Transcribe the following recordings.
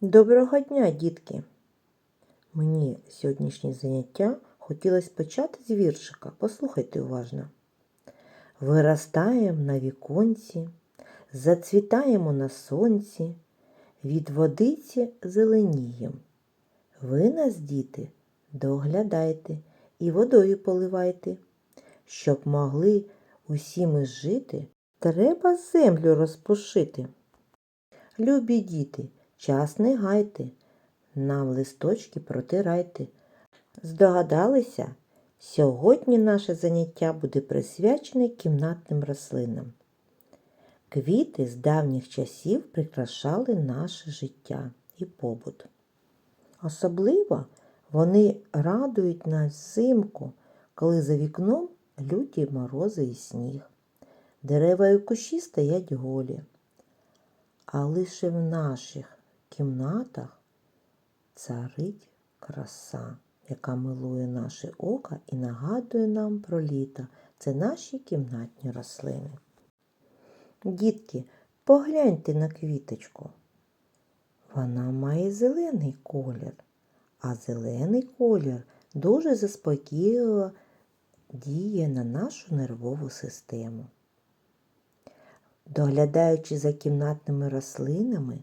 Доброго дня, дітки! Мені сьогоднішнє заняття хотілося почати з віршика. Послухайте уважно. Виростаємо на віконці, зацвітаємо на сонці, від водиці зеленієм. Ви нас, діти, доглядайте і водою поливайте. Щоб могли усі ми жити, треба землю розпушити. Любі діти, час не гайте, нам листочки протирайте. Здогадалися? Сьогодні наше заняття буде присвячене кімнатним рослинам. Квіти з давніх часів прикрашали наше життя і побут. Особливо вони радують нас взимку, коли за вікном люті морози і сніг. Дерева і кущі стоять голі. А лише в наших кімнатах царить краса, яка милує наше око і нагадує нам про літо. Це наші кімнатні рослини. Дітки, погляньте на квіточку. Вона має зелений колір, а зелений колір дуже заспокійливо діє на нашу нервову систему. Доглядаючи за кімнатними рослинами,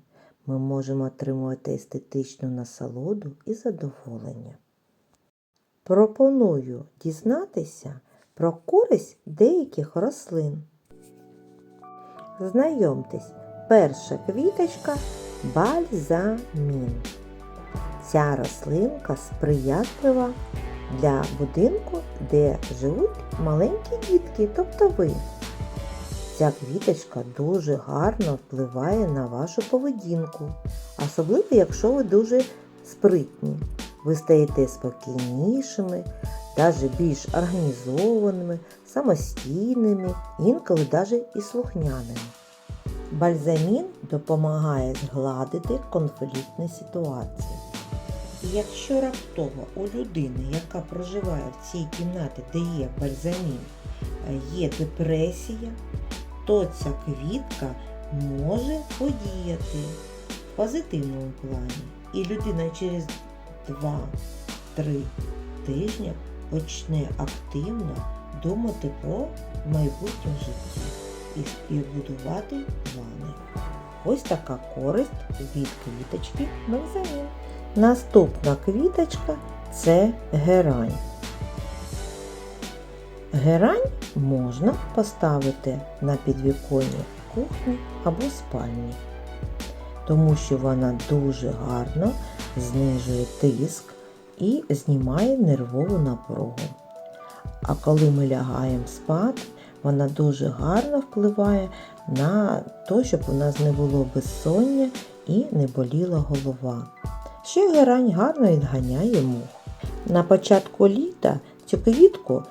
ми можемо отримувати естетичну насолоду і задоволення. Пропоную дізнатися про користь деяких рослин. Знайомтесь, перша квіточка бальзамін. Ця рослинка сприятлива для будинку, де живуть маленькі дітки, тобто ви. Ця квіточка дуже гарно впливає на вашу поведінку, особливо, якщо ви дуже спритні. Ви стаєте спокійнішими, навіть більш організованими, самостійними, інколи навіть і слухняними. Бальзамін допомагає згладити конфліктні ситуації. Якщо раптово у людини, яка проживає в цій кімнаті, де є бальзамін, є депресія, то ця квітка може подіяти в позитивному плані. І людина через 2-3 тижні почне активно думати про майбутнє життя і будувати плани. Ось така користь від квіточки бальзамін. Наступна квіточка це герань. Герань можна поставити на підвіконні кухні або спальні, тому що вона дуже гарно знижує тиск і знімає нервову напругу. А коли ми лягаємо спати, вона дуже гарно впливає на те, щоб у нас не було безсоння і не боліла голова. Ще герань гарно відганяє мух. На початку літа цю квітку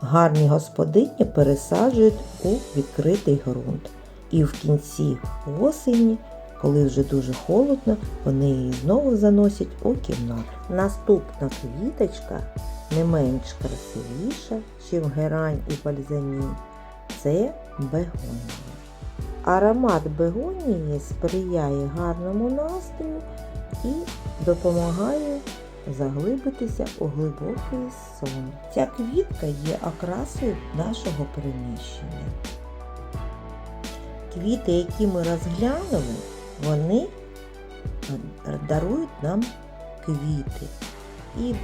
гарні господині пересаджують у відкритий ґрунт. І в кінці осені, коли вже дуже холодно, вони її знову заносять у кімнату. Наступна квіточка не менш красивіша, ніж герань і бальзамін. Це бегонія. Аромат бегонії сприяє гарному настрою і допомагає заглибитися у глибокий сон. Ця квітка є окрасою нашого приміщення. Квіти, які ми розглянули, вони дарують нам квіти. І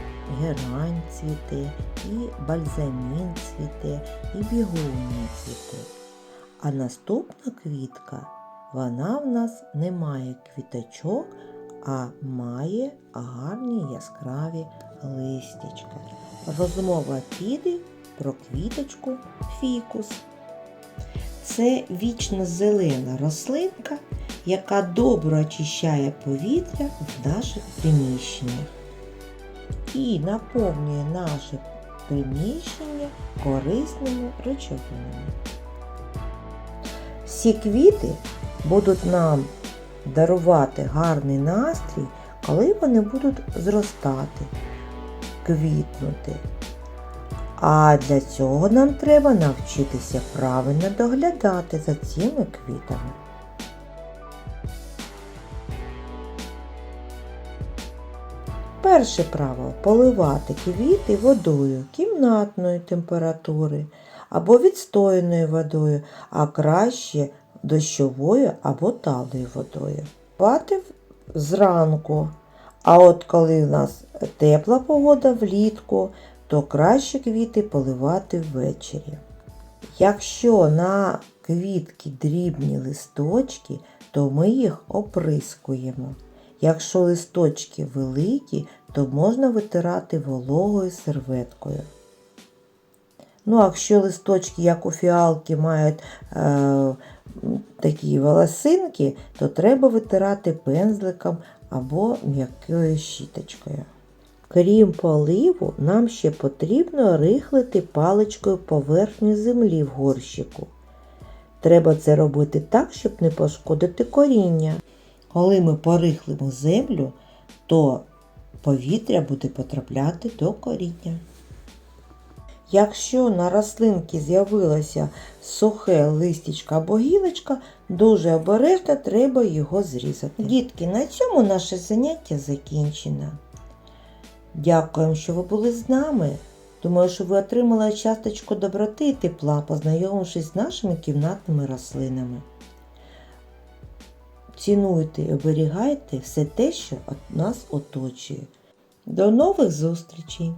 герань цвіте, і бальзамін цвіте, і бігонія цвіте. А наступна квітка, вона в нас не має квіточок, а має гарні яскраві листячка. Розмова піде про квіточку фікус. Це вічно зелена рослинка, яка добре очищає повітря в наших приміщеннях і наповнює наше приміщення корисними речовинами. Всі квіти будуть нам дарувати гарний настрій, коли вони будуть зростати, квітнути. А для цього нам треба навчитися правильно доглядати за цими квітами. Перше правило поливати квіти водою кімнатної температури або відстояною водою, а краще дощовою або талою водою. В- зранку. А от коли в нас тепла погода влітку, то краще квіти поливати ввечері. Якщо на квітки дрібні листочки, то ми їх оприскуємо. Якщо листочки великі, то можна витирати вологою серветкою. Ну, а якщо листочки, як у фіалки, мають е, такі волосинки, то треба витирати пензликом або м'якою щіточкою. Крім поливу, нам ще потрібно рихлити паличкою поверхню землі в горщику. Треба це робити так, щоб не пошкодити коріння. Коли ми порихлимо землю, то повітря буде потрапляти до коріння. Якщо на рослинці з'явилося сухе листячко або гілочка, дуже обережно треба його зрізати. Дітки, на цьому наше заняття закінчено. Дякуємо, що ви були з нами. Думаю, що ви отримали часточку доброти і тепла, познайомившись з нашими кімнатними рослинами. Цінуйте і оберігайте все те, що нас оточує. До нових зустрічей!